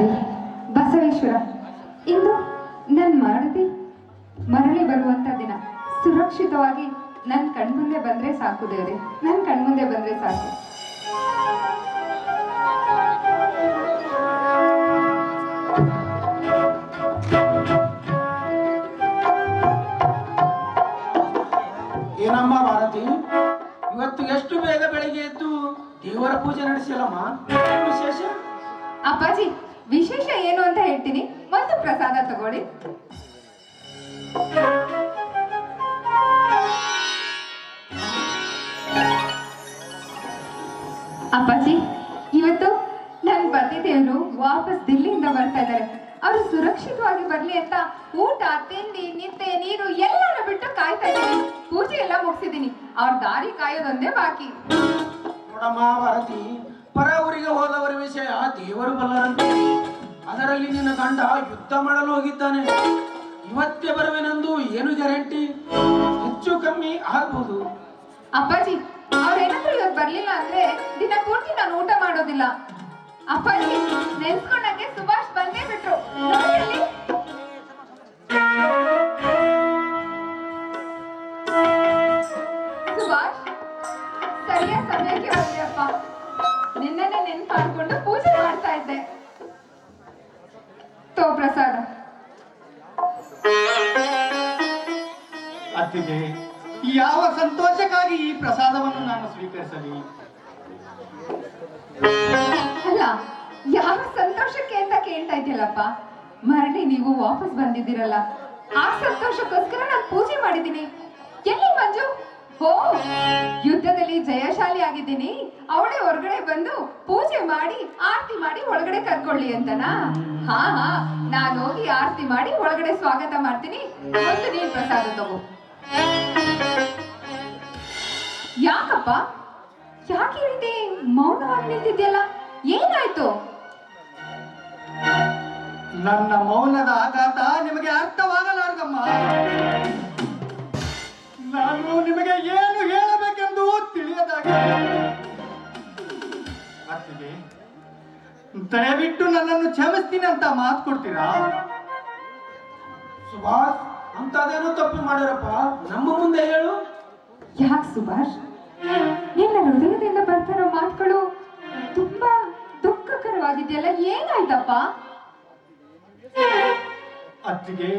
ಮಾಡಿ ಬಸವೇಶ್ವರ ಇಂದು ನನ್ನ ಮಾಡದಿ ಮರಳಿ ಬರುವಂತ ದಿನ. ಸುರಕ್ಷಿತವಾಗಿ ನನ್ನ ಕಣ್ಮುಂದೆ ಬಂದ್ರೆ ಸಾಕು ದೇವ್ರಿ ನನ್ನ ಕಣ್ಮುಂದೆ ಬಂದ್ರೆ ಸಾಕು. ಏನಮ್ಮ ಭಾರತಿ ಇವತ್ತು ಎಷ್ಟು ಬೇಗ ಬೆಳಿಗ್ಗೆ ಎದ್ದು ದೇವರ ಪೂಜೆ ನಡೆಸಲಮ್ಮ ವಿಶೇಷ? ಅಪ್ಪಾಜಿ ವಿಶೇಷ ಏನು ಅಂತ ಹೇಳ್ತೀನಿ. ಒಂದು ಪ್ರಸಾದ ತಗೊಳ್ಳಿ. ಅಪ್ಪಾಜಿ, ಇವತ್ತು ನನ್ನ ಪತಿದೇವರು ವಾಪಸ್ ದಿಲ್ಲಿಯಿಂದ ಬರ್ತಾ ಇದ್ದಾರೆ. ಅವರು ಸುರಕ್ಷಿತವಾಗಿ ಬರ್ಲಿ ಅಂತ ಊಟ, ತಿಂಡಿ, ನಿದ್ದೆ, ನೀರು ಎಲ್ಲರ ಬಿಟ್ಟು ಕಾಯ್ತಾ ಇದ್ದೀನಿ. ಪೂಜೆ ಎಲ್ಲ ಮುಗಿಸಿದ್ದೀನಿ. ಅವ್ರ ದಾರಿ ಕಾಯೋದೊಂದೇ ಬಾಕಿ. ಪರ ಊರಿಗೆ ಹೋದವರ ವಿಷಯ ದೇವರು ಬಲ್ಲರಂತೆ. ಅದರಲ್ಲಿ ನಿನ್ನ ಗಂಡ ಯುದ್ಧ ಮಾಡಲು ಹೋಗಿದ್ದಾನೆ. ಇವತ್ತೇ ಬರುವೆನೆಂದು ಏನು ಗ್ಯಾರಂಟಿ? ಹೆಚ್ಚು ಕಮ್ಮಿ ಆಗ್ಬೋದು. ಅಪ್ಪಾಜಿ ಅವ್ರೇನಾದ್ರೂ ಇವತ್ತು ಬರ್ಲಿಲ್ಲ ಅಂದ್ರೆ ದಿನ ಪೂರ್ತಿ ನಾನು ಊಟ ಮಾಡೋದಿಲ್ಲ. ಅಪ್ಪಾಜಿ, ನೆನ್ಸ್ಕೊಂಡಂಗೆ ಸುಭಾಷ್ ಬಂದೇ ಬಿಟ್ರು. ಈ ಪ್ರಸಾದವನ್ನು ನಾನು ಸ್ವೀಕರಿಸಲಿ. ಅಲ್ಲ, ಯಾವ ಸಂತೋಷಕ್ಕೆ ಅಂತ ಕೇಳ್ತಾ ಇದೆಯಲ್ಲಪ್ಪ ಮರಳಿ ನೀವು ವಾಪಸ್ ಬಂದಿದ್ದೀರಲ್ಲ. ಆ ಸಂತೋಷಕ್ಕೋಸ್ಕರ ನಾನು ಪೂಜೆ ಮಾಡಿದ್ದೀನಿ. ಎಲ್ಲಿ ಮಂಜು? ಓ ಯುದ್ಧದಲ್ಲಿ ಜಯಶಾಲಿ ಆಗಿದ್ದೀನಿ. ಅವಳೇ ಹೊರಗಡೆ ಬಂದು ಪೂಜೆ ಮಾಡಿ, ಆರತಿ ಮಾಡಿ ಒಳಗಡೆ ಕರ್ಕೊಳ್ಳಿ ಅಂತನಾ? ಹಾ ಹಾ, ನಾನು ಹೋಗಿ ಆರತಿ ಮಾಡಿ ಒಳಗಡೆ ಸ್ವಾಗತ ಮಾಡ್ತೀನಿ. ಒಂದು ನೀನ್ ಪ್ರಸಾದ ತಗೋ. ಯಾಕಪ್ಪ? ಯಾಕೆ ಈ ರೀತಿ ಮೌನವಾಗಿ ನಿಂತಿದ್ಯಲ್ಲ ಏನಾಯ್ತು? ನನ್ನ ಮೌನದ ಆಘಾತ ನಿಮಗೆ ಅರ್ಥವಾಗಲಾರ್ದಮ್ಮ. ನಾನು ನಿಮಗೆ ಏನು ಹೇಳಬೇಕೆಂದು ತಿಳಿಯದಾಗಿದೆ. ಅತ್ತಿಗೆ ದಯವಿಟ್ಟು ನನ್ನನ್ನು ಕ್ಷಮಿಸ್ತೀನಿ ಅಂತ ಮಾತು ಕೊಡ್ತೀರಾ? ಸುಭಾಷ್ ಅಂತದೇನು ತಪ್ಪು ಮಾಡಿರಪ್ಪ ನಮ್ಮ ಮುಂದೆ ಹೇಳು. ಯಾಕೆ ಸುಭಾಷ್? ನಿನ್ನ ಹೃದಯದಿಂದ ಬರ್ತಿರೋ ಮಾತುಗಳು ತುಂಬಾ ದುಃಖಕರವಾಗಿದೆಯಲ್ಲ ಏನಾಯ್ತಪ್ಪ? ಅತ್ತಿಗೆ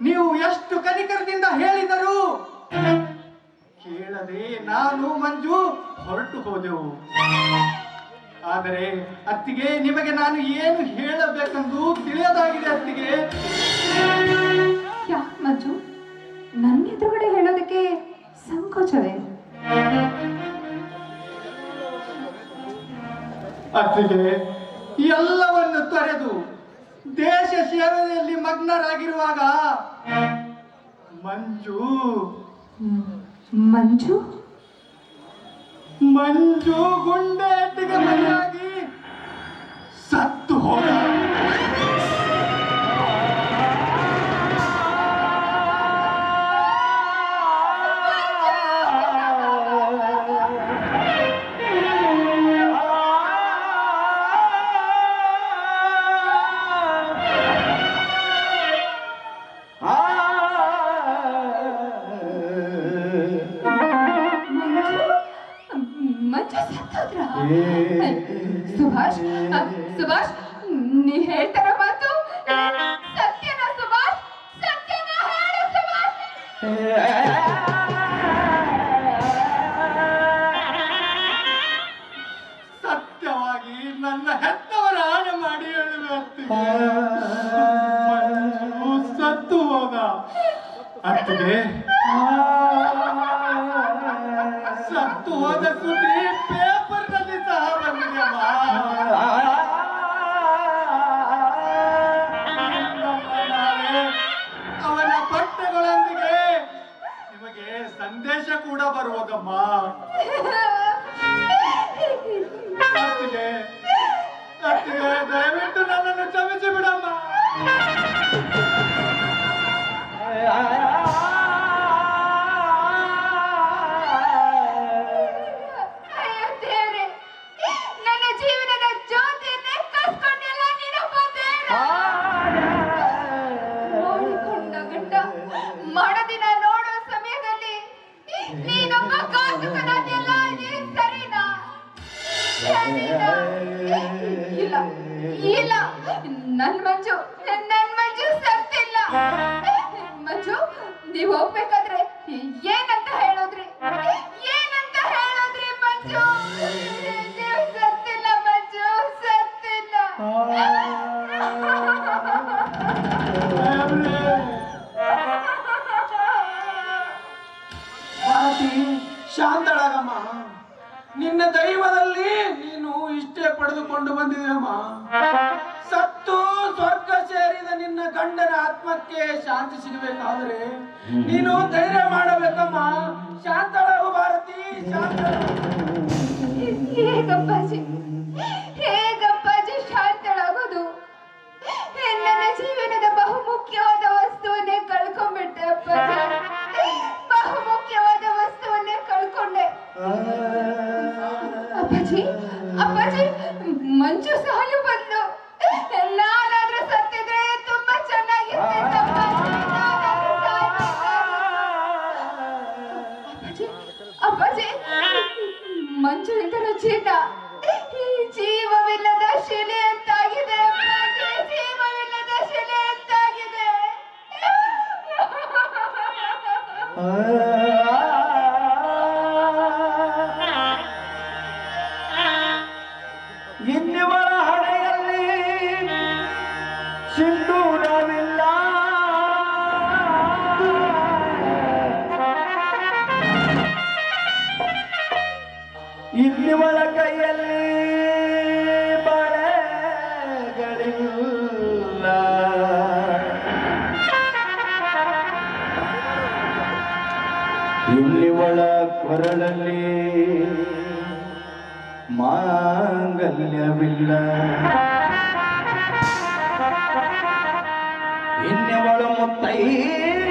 ನೀವು ಎಷ್ಟು ಕನಿಕರದಿಂದ ಹೇಳಿದರು ಕೇಳದೆ ನಾನು ಮಂಜು ಹೊರಟು ಹೋದೆವು. ಆದರೆ ಅತ್ತಿಗೆ ನಿಮಗೆ ನಾನು ಏನು ಹೇಳಬೇಕೆಂದು ತಿಳಿಯದಾಗಿದೆ ಅತ್ತಿಗೆ. ಯಾಕೆ ಮಂಜು? ನನ್ನ ಎದುರುಗಡೆ ಹೇಳೋದಕ್ಕೆ ಸಂಕೋಚವೇ? ಅತ್ತಿಗೆ ಎಲ್ಲವನ್ನು ತೊರೆದು ದೇಶ ಸೇವೆಯಲ್ಲಿ ಮಗ್ನರಾಗಿರುವಾಗ ಮಂಜು. ಮಂಜು? ಮಂಜು ಗುಂಡೇಟಿಗೆ ಬಲಿಯಾಗಿ ಸುಭಾಷ್, ನೀ ಹೇಳ್ತಾರ ಮಾತು? ಸತ್ಯನ ಸುಭಾಷ್? ಸತ್ಯನ ಹೇಳು ಸುಭಾಷ್. ಸತ್ಯವಾಗಿ ನನ್ನ ಹೆತ್ತವರ ಆಣೆ ಮಾಡಿ ಹೇಳುವೆ ಸತ್ತು ಹೋದ ಅತ್ತಿಗೆ ಸತ್ತು ಹೋದ ಸುದ್ದಿ ಸಂದೇಶ ಕೂಡ ಬರುವುದಮ್ಮ. ದಯವಿಟ್ಟು ನನ್ನನ್ನು ಕ್ಷಮಿಸಿ ಬಿಡಮ್ಮ. ಇಲ್ಲ ಇಲ್ಲ ನನ್ ಮಂಜು ನನ್ ಮಂಜು ಸತ್ತಿಲ್ಲ ಮಂಜು ನೀವ್ ಹೋಗ್ಬೇಕಾದ್ರೆ ಏನಂತ ಹೇಳೋದ್ರಿ ಏನಂತ ಹೇಳೋದ್ರಿ ಮಂಜು ನೀವು ಸತ್ತಿಲ್ಲ ಮಂಜು ಸತ್ತಿಲ್ಲ ಶಾಂತಳಾಗಮ್ಮ. ನಿನ್ನ ದೈವದಲ್ಲಿ ನೀನು ಇಷ್ಟೇ ಪಡೆದುಕೊಂಡು ಬಂದಿದೆಯಮ್ಮ ಸತ್ತು ಸ್ವರ್ಗ ಸೇರಿದ ನಿನ್ನ ಗಂಡನ ಆತ್ಮಕ್ಕೆ ಶಾಂತಿ ಸಿಗಬೇಕಾದ್ರೆ ನೀನು ಧೈರ್ಯ ಮಾಡಬೇಕಮ್ಮ. ಶಾಂತಳಾಗು ಭಾರತಿ ಶಾಂತಳಾಗು. ಅಪ್ಪಾಜಿ. ಅಪ್ಪಾಜಿ ಅಪ್ಪಾಜಿ ಮಂಜು ಇದ್ದರು ಇನ್ನಿವಳ ಕೈಯಲ್ಲಿ ಬಳೆಗಳಿಲ್ಲ. ಒಳ ಕೊರಳಲ್ಲಿ ಮಾಂಗಲ್ಯವಿಲ್ಲ. ಇನ್ನವಳು ಮುತ್ತೈದೆಯಲ್ಲ